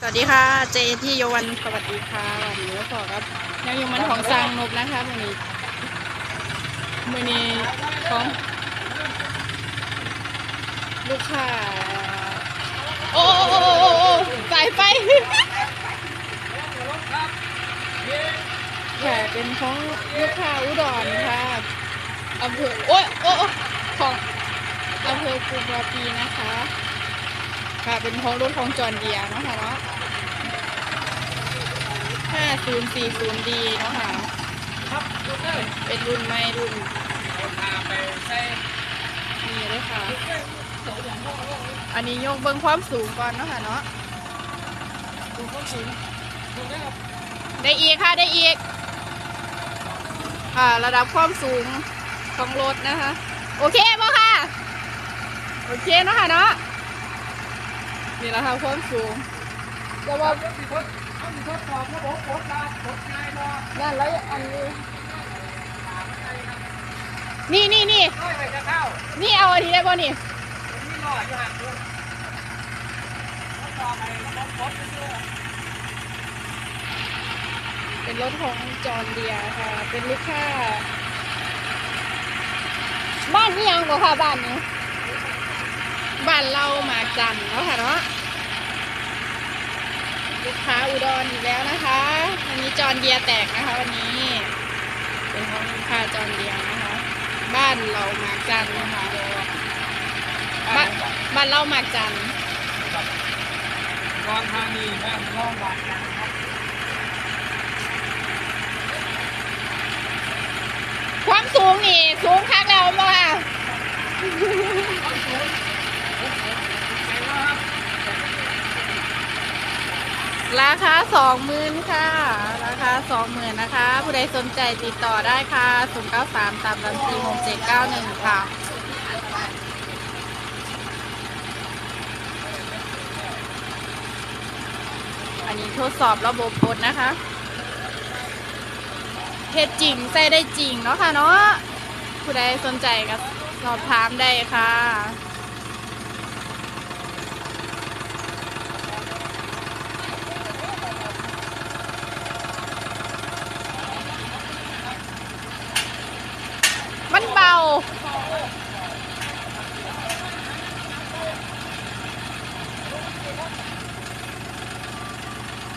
สวัสดีค่ะ เจที่โยวันสวัสดีค่ะวันนี้ก็ขอครับนางโยวันของสร้างนบนะคะวันนี้มือนี้ของลูกค้าโอ้โอ้โอ้โอ้โอ้สายไฟค่ะเป็นของลูกค้าอุดรค่ะอำเภอโอ้ยโอ้โอ้ของอำเภอกุมภาปีนะคะ ค่ะเป็นของรถของจอนเดียเนาะค่ะเนาะ 5040D เนาะค่ะ ครับยกเลยเป็นรุ่นใหม่รุ่นเอาพาไปใส่นี้เลยค่ะ อันนี้ยกเบิ้งความสูงก่อนเนาะค่ะเนาะดูข้อสูงดูได้ครับได้อีกค่ะได้อีกค่ะระดับความสูงของรถนะคะ โอเคป่ะค่ะ โอเคเนาะค่ะเนาะ นี่แหละค่ะความสูงแต่ว่าเดี๋ยวสิทดเอาสิทดสอบระบบกดดาวกดง่ายบ่นั่นแล้วอันนี้นี่นี่นี่ร้อยไปจะเข้านี่เอาอันนี้ได้ป่ะนี่ผมมีรออยู่ห่างด้วยทดสอบไอ้ระบบกดเรื่อยเป็นรถของจอห์นเดียร์ค่ะ เป็นลูกค้าบ้านนี่ยังบ่ค่ะบ้านนี้ บ้านเราหมากจันทน์แล้วค่ะเนาะลูกค้าอุดรอีกแล้วนะคะวันนี้จอห์นเดียร์แตกนะคะ วันนี้เป็นของลูกค้าจอห์นเดียร์นะคะ บ้านเราหมากจันทน์นะคะบ้านบ้านเราหมากจันทน์รองทางนี้แม่งรองบาดกันครับความสูงนี่ สูงคักแล้วบ่ค่ะ ข้อสูงไปแล้วครับ ราคาสองหมื่นค่ะ ราคาสองหมื่นนะคะ ผู้ใดสนใจติดต่อได้ค่ะศูนย์เก้าสามสามสามสี่หกเจ็ดเก้าหนึ่งค่ะอันนี้ทดสอบระบบกดนะคะเฮ็ดจริงใส่ได้จริงเนาะค่ะเนาะผู้ใดสนใจก็สอบถามได้ค่ะ มันเบา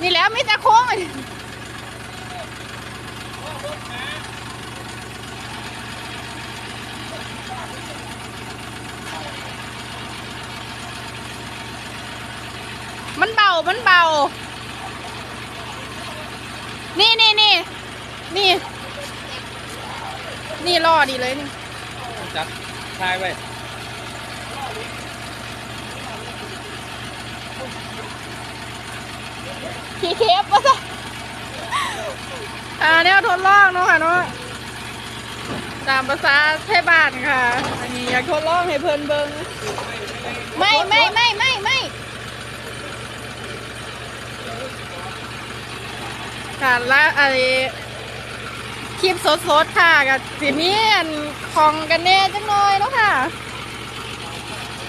นี่แล้วไม่แต่โค้งมันเบา มันเบา นี่นี่นี่นี่ นี่รอดีเลยนี่ จับทายไว้ขี่เคฟวะซะอ่าแนวทดลองเนาะค่ะเนาะตามภาษาไทยบ้านค่ะ อันนี้อยากทดลองให้เพิ่นเบิงไม่ไม่ไม่ไม่ไม่ค่ะและอะไร คลิปสดๆค่ะกับสิมีอันของกันแน่จังหน่อยเนาะค่ะ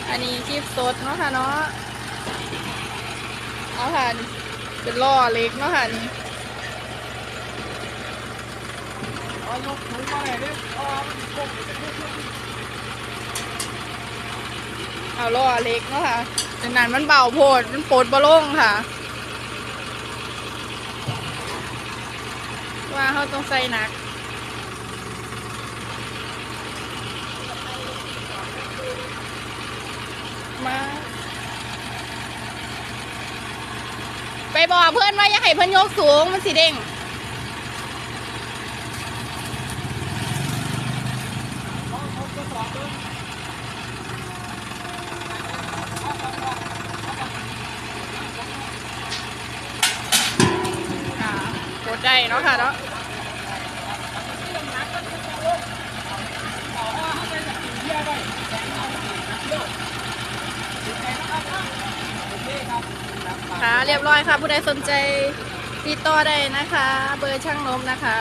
อันนี้คลิปสดเนาะค่ะเนาะเอาค่ะเป็นล่อเล็กเนาะค่ะนี่เอายกถุงมาเลยดิเอามันกบเอาล่อเล็กเนาะค่ะดังนั้นมันเบาโพดมันโปดบะลงค่ะ ว่าเขาต้องใส่หนักมาไปบอกเพื่อนว่าอย่าให้เพื่อนยกสูงมันสีเด้ง กดได้เนาะค่ะเนาะค่ะเรียบร้อยค่ะ ผู้ใดสนใจติดต่อได้นะคะ เบอร์ช่างนมนะคะ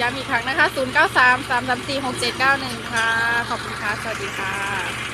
ย้ำอีกครั้งนะคะ 0 9 3 3 3 4 6 7 9 1 ค่ะ ขอบคุณค่ะ สวัสดีค่ะ